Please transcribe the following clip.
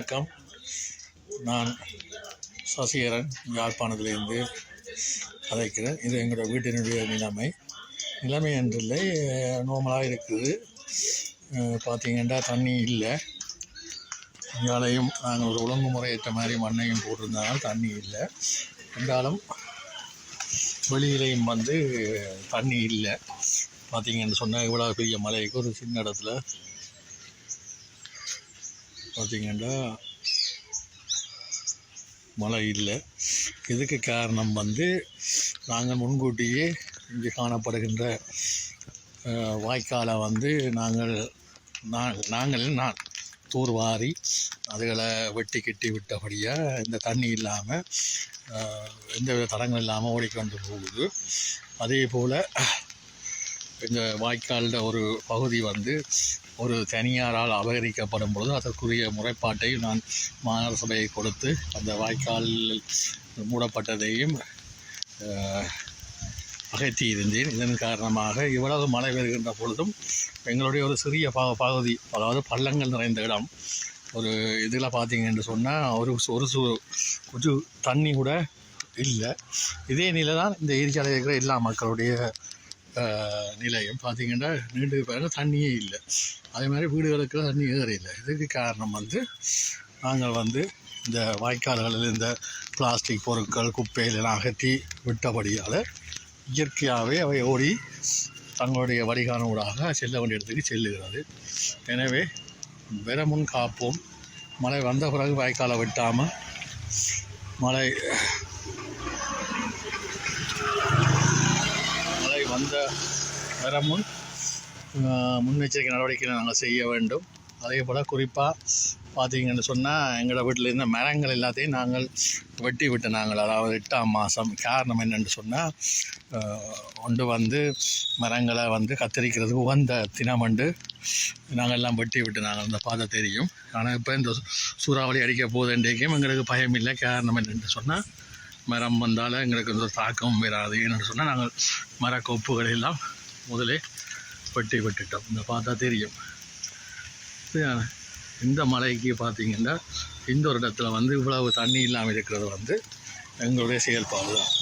வணக்கம். நான் சசிகரன் யாழ்ப்பாணத்திலிருந்து கதைக்கிறேன். இது எங்களோட வீட்டினுடைய நிலைமை. நிலைமை என்றில்லை நோமலாக இருக்குது. பார்த்தீங்கன்னா தண்ணி இல்லை. இங்காலையும் நாங்கள் ஒரு ஒழுங்குமுறையற்ற மாதிரி மண்ணையும் போட்டிருந்தாலும் தண்ணி இல்லை. இருந்தாலும் வெளியிலையும் வந்து தண்ணி இல்லை. பார்த்தீங்கன்னு சொன்னால் இவ்வளோ பெரிய மலைக்கு ஒரு சின்ன இடத்துல பார்த்திங்கன்னா மழை இல்லை. இதுக்கு காரணம் வந்து நாங்கள் முன்கூட்டியே இங்கே காணப்படுகின்ற வாய்க்காலை வந்து நாங்கள் நான் நாங்கள் நான் தூர்வாரி அதுகளை வெட்டி கட்டி விட்டபடியாக இந்த தண்ணி இல்லாமல் எந்தவித தடங்கள் இல்லாமல் ஓடிக்கொண்டு போகுது. அதே போல் இந்த வாய்க்காலில் ஒரு பகுதி வந்து ஒரு தனியாரால் அபகரிக்கப்படும் பொழுது அதற்குரிய முறைப்பாட்டை நான் மாநகர சபையை கொடுத்து அந்த வாய்க்கால் மூடப்பட்டதையும் அஹ், அகற்றி இருந்தேன். இதன் காரணமாக இவ்வளவு மழை வருகின்ற பொழுதும் எங்களுடைய ஒரு சிறிய ப பகுதி அதாவது பள்ளங்கள் நிறைந்த இடம் ஒரு இதில் பார்த்தீங்க என்று சொன்னால் ஒரு ஒரு சு கொஞ்சம் தண்ணி கூட இல்லை. இதே நிலை தான் இந்த ஏரியாவில் இருக்கிற எல்லா மக்களுடைய நிலையும். பார்த்தீங்கன்னா நீண்டு பாருங்க தண்ணியே இல்லை. அதே மாதிரி வீடுகளுக்கு தண்ணி ஏற இல்லை. இதுக்கு காரணம் வந்து நாங்கள் வந்து இந்த வாய்க்கால்களில் இந்த பிளாஸ்டிக் பொருட்கள் குப்பைகளெல்லாம் அகற்றி விட்டபடியால் இயற்கையாகவே அவை ஓடி தங்களுடைய வடிகான ஊடாக செல்ல வேண்டிய இடத்துக்கு செல்லுகிறது. எனவே வெற முன் காப்போம். மழை வந்த பிறகு வாய்க்காலை வெட்டாமல் மழை மழை வந்த வர முன் முன்னெச்சரிக்கை நடவடிக்கைகளை நாங்கள் செய்ய வேண்டும். அதே போல் குறிப்பாக பார்த்தீங்கன்னு சொன்னால் எங்களோட வீட்டில் இருந்த மரங்கள் எல்லாத்தையும் நாங்கள் வெட்டி விட்டு நாங்கள் அதாவது எட்டாம் மாதம் காரணம் என்னென்னு சொன்னால் ஒன்று வந்து மரங்களை வந்து கத்தரிக்கிறதுக்கு உகந்த தினமண்டு நாங்கள் எல்லாம் வெட்டி விட்டு நாங்கள் அந்த பாதை தெரியும். ஆனால் இப்போ இந்த சூறாவளி அடிக்க போகுதுன்றேக்கும் எங்களுக்கு பயம் இல்லை காரணம் என்னென்னு சொன்னால் மரம் வந்தால் எங்களுக்கு எந்த தாக்கமும் வராது. ஏன்னு சொன்னால் நாங்கள் மரக்கோப்புகளை எல்லாம் முதலே வெட்டி விட்டுட்டோம். இந்த பார்த்தா தெரியும். இந்த மலைக்கு பார்த்தீங்கன்னா இந்த ஒரு இடத்துல வந்து இவ்வளவு தண்ணி இல்லாமல் இருக்கிறது வந்து எங்களுடைய செயல்பாடு தான்